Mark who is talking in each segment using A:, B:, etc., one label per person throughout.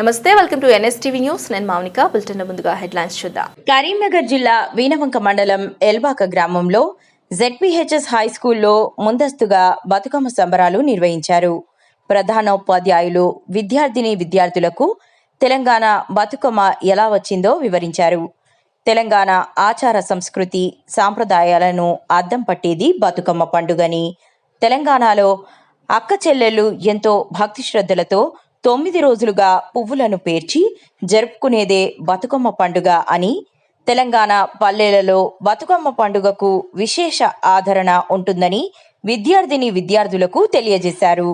A: నమస్తే welcome to NSTV news. నేను Mounika bulletin ముందుగా హెడ్లైన్స్ చూద్దాం.
B: కరీంనగర్ జిల్లా వీనవంక మండలం ఎల్బాక గ్రామంలో జెడ్పీహెచ్ఎస్ హై స్కూల్లో ముందస్తుగా బతుకమ్మ సంబరాలు నిర్వహించారు. ప్రధానోపాధ్యాయులు విద్యార్థిని విద్యార్థులకు తెలంగాణ బతుకమ్మ ఎలా వచ్చిందో వివరించారు. తెలంగాణ ఆచార సంస్కృతి సాంప్రదాయాలను అద్దం పట్టేది బతుకమ్మ పండుగని. తెలంగాణలో అక్క చెల్లెళ్ళు ఎంతో భక్తి శ్రద్ధలతో తొమ్మిది రోజులుగా పువ్వులను పేర్చి జరుపుకునేదే బతుకమ్మ పండుగ అని తెలంగాణ పల్లెలలో బతుకమ్మ పండుగకు విశేష ఆదరణ ఉంటుందని విద్యార్థిని విద్యార్థులకు తెలియజేశారు.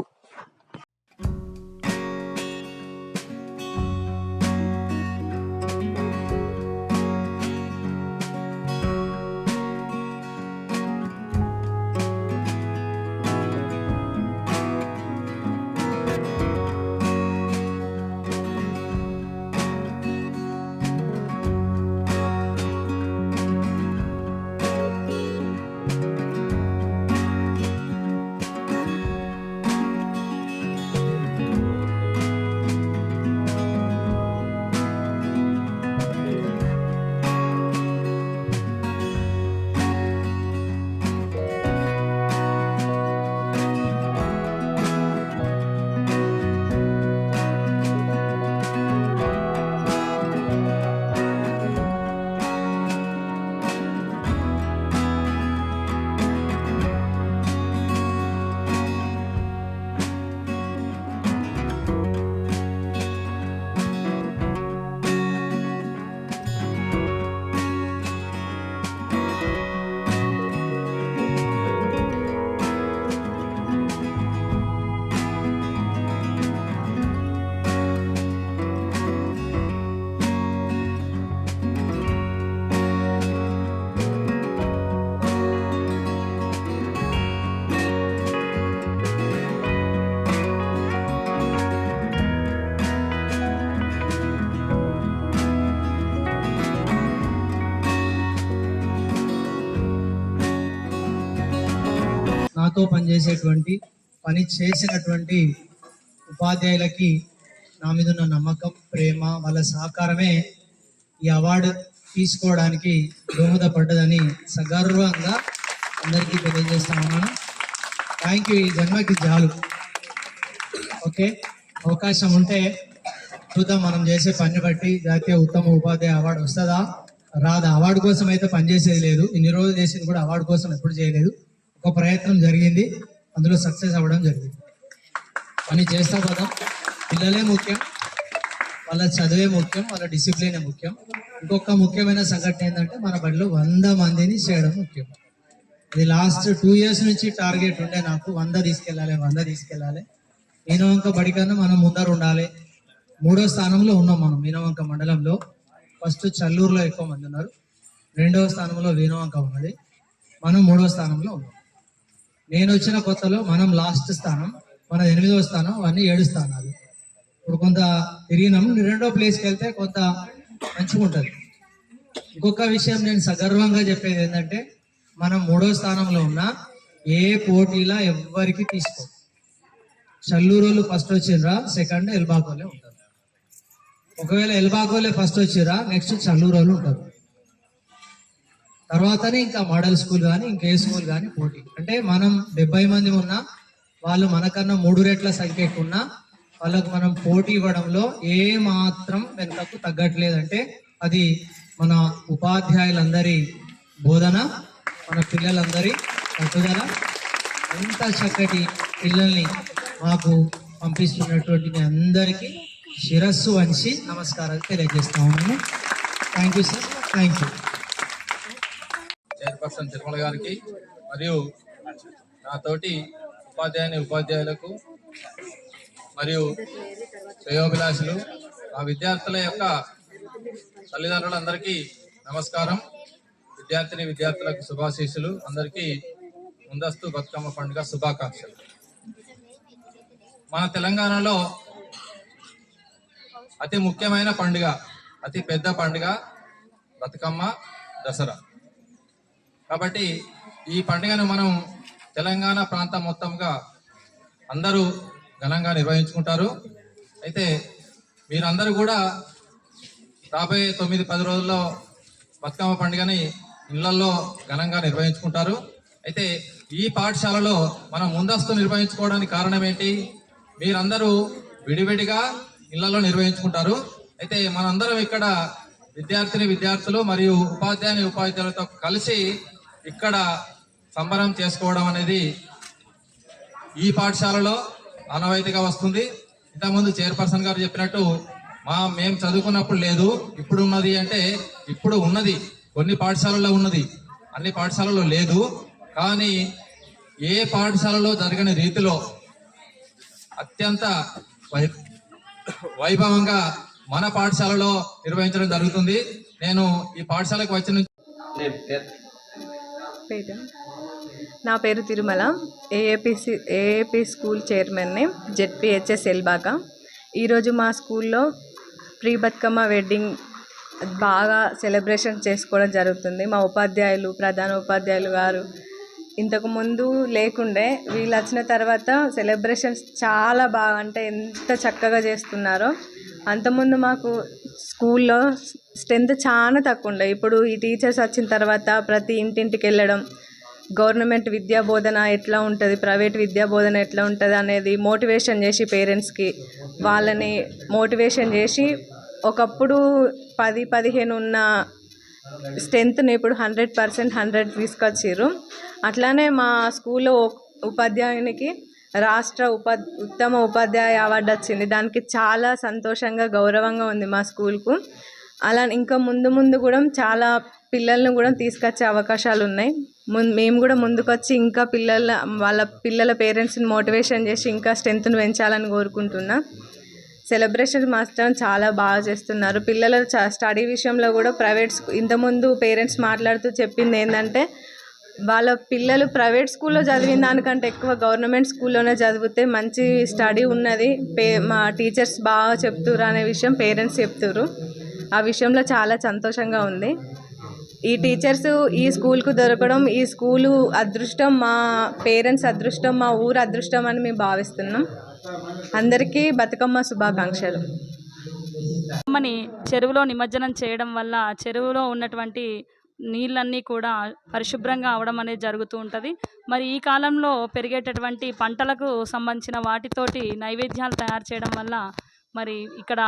C: నాతో పనిచేసేటువంటి పని చేసినటువంటి ఉపాధ్యాయులకి నా మీద ఉన్న నమ్మకం ప్రేమ వాళ్ళ సహకారమే ఈ అవార్డు తీసుకోవడానికి దోహదపడ్డదని సగర్వంగా అందరికీ తెలియజేస్తా ఉన్నాను. థ్యాంక్ యూ ఈ జన్మకి జాలు. ఓకే అవకాశం ఉంటే చూద్దాం మనం చేసే పని బట్టి జాతీయ ఉత్తమ ఉపాధ్యాయ అవార్డు వస్తుందా? రాదా? అవార్డు కోసం అయితే పనిచేసేది లేదు. ఇన్ని రోజులు చేసింది కూడా అవార్డు కోసం ఎప్పుడు చేయలేదు. ఒక ప్రయత్నం జరిగింది. అందులో సక్సెస్ అవ్వడం జరిగింది. పని చేస్తాం కదా. పిల్లలే ముఖ్యం. వాళ్ళ చదువే ముఖ్యం. వాళ్ళ డిసిప్లినే ముఖ్యం. ఇంకొక ముఖ్యమైన సంఘటన ఏంటంటే మన బడిలో వంద మందిని చేయడం ముఖ్యం. ఇది లాస్ట్ టూ ఇయర్స్ నుంచి టార్గెట్ ఉండే నాకు. వంద తీసుకెళ్ళాలి వంద తీసుకెళ్ళాలి. మీనవంక బడి కన్నా మనం ముందర ఉండాలి. మూడో స్థానంలో ఉన్నాం మనం మీనవంక మండలంలో. ఫస్ట్ చల్లూరులో ఎక్కువ మంది ఉన్నారు. రెండవ స్థానంలో వీనవంక ఉన్నది. మనం మూడో స్థానంలో ఉన్నాం. నేను వచ్చిన కొత్తలో మనం లాస్ట్ స్థానం మన ఎనిమిదవ స్థానం అవన్నీ ఏడు స్థానాలు. ఇప్పుడు కొంత తిరిగినాము రెండో ప్లేస్కి వెళ్తే కొంత మంచిగా ఉంటుంది ఇంకొక విషయం నేను సగర్వంగా చెప్పేది ఏంటంటే మనం మూడో స్థానంలో ఉన్న ఏ పోటీలా ఎవ్వరికి తీసుకో. చల్లూరోళ్ళు ఫస్ట్ వచ్చిర్రా సెకండ్ ఎల్బాకోలే ఉంటారు. ఒకవేళ ఎల్బాకోలే ఫస్ట్ వచ్చిర్రా నెక్స్ట్ చల్లూరోళ్ళు ఉంటారు. తర్వాతనే ఇంకా మోడల్ స్కూల్ కానీ ఇంకే స్కూల్ కానీ పోటీ. అంటే మనం డెబ్బై మంది ఉన్నా వాళ్ళు మనకన్నా మూడు రెట్ల సంఖ్య ఉన్నా వాళ్ళకు మనం పోటీ ఇవ్వడంలో ఏ మాత్రం వెనుకకు తగ్గట్లేదంటే అది మన ఉపాధ్యాయులందరి బోధన మన పిల్లలందరి పట్టుదల ఎంత చక్కటి పిల్లల్ని మాకు పంపిస్తున్నటువంటి మీ అందరికీ శిరస్సు వంచి నమస్కారాలు తెలియజేస్తా ఉన్నాను thank you sir thank you
D: chairperson Tirumala గారికి మరియు నాతోటి ఉపాధ్యాయుని ఉపాధ్యాయులకు మరియు శ్రేయోభిలాషులు ఆ విద్యార్థుల యొక్క తల్లిదండ్రులందరికీ నమస్కారం. విద్యార్థిని విద్యార్థులకు శుభాశీస్సులు. అందరికీ ముందస్తు బతుకమ్మ పండుగ శుభాకాంక్షలు. మన తెలంగాణలో అతి ముఖ్యమైన పండుగ అతి పెద్ద పండుగ బతుకమ్మ దసరా. కాబట్టి ఈ పండుగను మనం తెలంగాణ ప్రాంతం మొత్తంగా అందరూ ఘనంగా నిర్వహించుకుంటారు. అయితే మీరందరూ కూడా రాబోయే తొమ్మిది పది రోజుల్లో బతుకమ్మ పండుగని ఇళ్ళలో ఘనంగా నిర్వహించుకుంటారు. అయితే ఈ పాఠశాలలో మనం ముందస్తు నిర్వహించుకోవడానికి కారణం ఏంటి? మీరందరూ విడివిడిగా ఇళ్ళలో నిర్వహించుకుంటారు. అయితే మనందరం ఇక్కడ విద్యార్థిని విద్యార్థులు మరియు ఉపాధ్యాయుని ఉపాధ్యాయులతో కలిసి ఇక్కడ సంబరం చేసుకోవడం అనేది ఈ పాఠశాలలో ఆనవాయితీగా వస్తుంది. ఇంతకుముందు చైర్పర్సన్ గారు చెప్పినట్టు మా మేము చదువుకున్నప్పుడు లేదు ఇప్పుడు ఉన్నది అంటే ఇప్పుడు ఉన్నది కొన్ని పాఠశాలల్లో ఉన్నది అన్ని పాఠశాలలో లేదు. కానీ ఏ పాఠశాలలో జరగని రీతిలో అత్యంత వై వైభవంగా మన పాఠశాలలో నిర్వహించడం జరుగుతుంది. నేను ఈ పాఠశాలకు వచ్చిన
E: పేరు? నా పేరు తిరుమల. ఏఏపిసి ఏఏపి స్కూల్ చైర్మన్ని జెడ్పిహెచ్ఎస్ ఎల్బాక. ఈరోజు మా స్కూల్లో ప్రీ బతుకమ్మ వెడ్డింగ్ బాగా సెలబ్రేషన్ చేసుకోవడం జరుగుతుంది. మా ఉపాధ్యాయులు ప్రధాన ఉపాధ్యాయులు గారు ఇంతకు ముందు లేకుండే వీళ్ళు వచ్చిన తర్వాత సెలబ్రేషన్స్ చాలా బాగా అంటే ఎంత చక్కగా చేస్తున్నారో అంతకుముందు మాకు స్కూల్లో స్ట్రెంత్ చాలా తక్కువ ఉండే ఇప్పుడు ఈ టీచర్స్ వచ్చిన తర్వాత ప్రతి ఇంటింటికి వెళ్ళడం గవర్నమెంట్ విద్యా బోధన ఎట్లా ఉంటుంది ప్రైవేట్ విద్యా బోధన ఎట్లా ఉంటుంది అనేది మోటివేషన్ చేసి పేరెంట్స్కి వాళ్ళని మోటివేషన్ చేసి ఒకప్పుడు పది పదిహేను ఉన్న స్ట్రెంత్ని ఇప్పుడు హండ్రెడ్ పర్సెంట్ హండ్రెడ్ తీసుకొచ్చారు అట్లానే మా స్కూల్లో ఉపాధ్యాయునికి రాష్ట్ర ఉప ఉత్తమ ఉపాధ్యాయ అవార్డు వచ్చింది. దానికి చాలా సంతోషంగా గౌరవంగా ఉంది మా స్కూల్కు. అలా ఇంకా ముందు ముందు కూడా చాలా పిల్లల్ని కూడా తీసుకొచ్చే అవకాశాలు ఉన్నాయి. మేము కూడా ముందుకొచ్చి ఇంకా పిల్లల వాళ్ళ పిల్లల పేరెంట్స్ని మోటివేషన్ చేసి ఇంకా స్ట్రెంత్ని పెంచాలని కోరుకుంటున్నా. సెలబ్రేషన్ మాత్రం చాలా బాగా చేస్తున్నారు. పిల్లల చ- స్టడీ విషయంలో కూడా ప్రైవేట్ స్కూ ఇంతకుముందు పేరెంట్స్ మాట్లాడుతూ చెప్పింది ఏంటంటే వాళ్ళ పిల్లలు ప్రైవేట్ స్కూల్లో చదివిన దానికంటే ఎక్కువ గవర్నమెంట్ స్కూల్లోనే చదివితే మంచి స్టడీ ఉన్నది. పే మా టీచర్స్ బాగా చెప్తుర్రు అనే విషయం పేరెంట్స్ చెప్తుర్రు. ఆ విషయంలో చాలా సంతోషంగా ఉంది. ఈ టీచర్స్ ఈ స్కూల్కు దొరకడం ఈ స్కూలు అదృష్టం మా పేరెంట్స్ అదృష్టం మా ఊరు అదృష్టం అని మేము భావిస్తున్నాం. అందరికీ బతుకమ్మ శుభాకాంక్షలు.
F: అమ్మని చెరువులో నిమజ్జనం చేయడం వల్ల చెరువులో ఉన్నటువంటి నీళ్ళన్నీ కూడా పరిశుభ్రంగా అవడం అనేది జరుగుతూ ఉంటుంది. మరి ఈ కాలంలో పెరిగేటటువంటి పంటలకు సంబంధించిన వాటితోటి నైవేద్యాలు తయారు చేయడం వల్ల మరి ఇక్కడ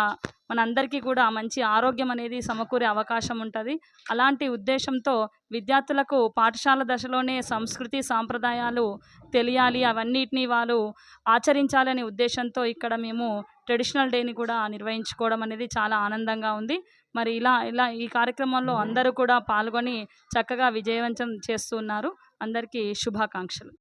F: మనందరికీ కూడా మంచి ఆరోగ్యం అనేది సమకూరే అవకాశం ఉంటుంది. అలాంటి ఉద్దేశంతో విద్యార్థులకు పాఠశాల దశలోనే సంస్కృతి సాంప్రదాయాలు తెలియాలి అవన్నిటిని వాళ్ళు ఆచరించాలనే ఉద్దేశంతో ఇక్కడ మేము ట్రెడిషనల్ డేని కూడా నిర్వహించుకోవడం అనేది చాలా ఆనందంగా ఉంది. మరి ఇలా ఇలా ఈ కార్యక్రమంలో అందరూ కూడా పాల్గొని చక్కగా విజయవంతం చేస్తున్నారు అందరికీ శుభాకాంక్షలు.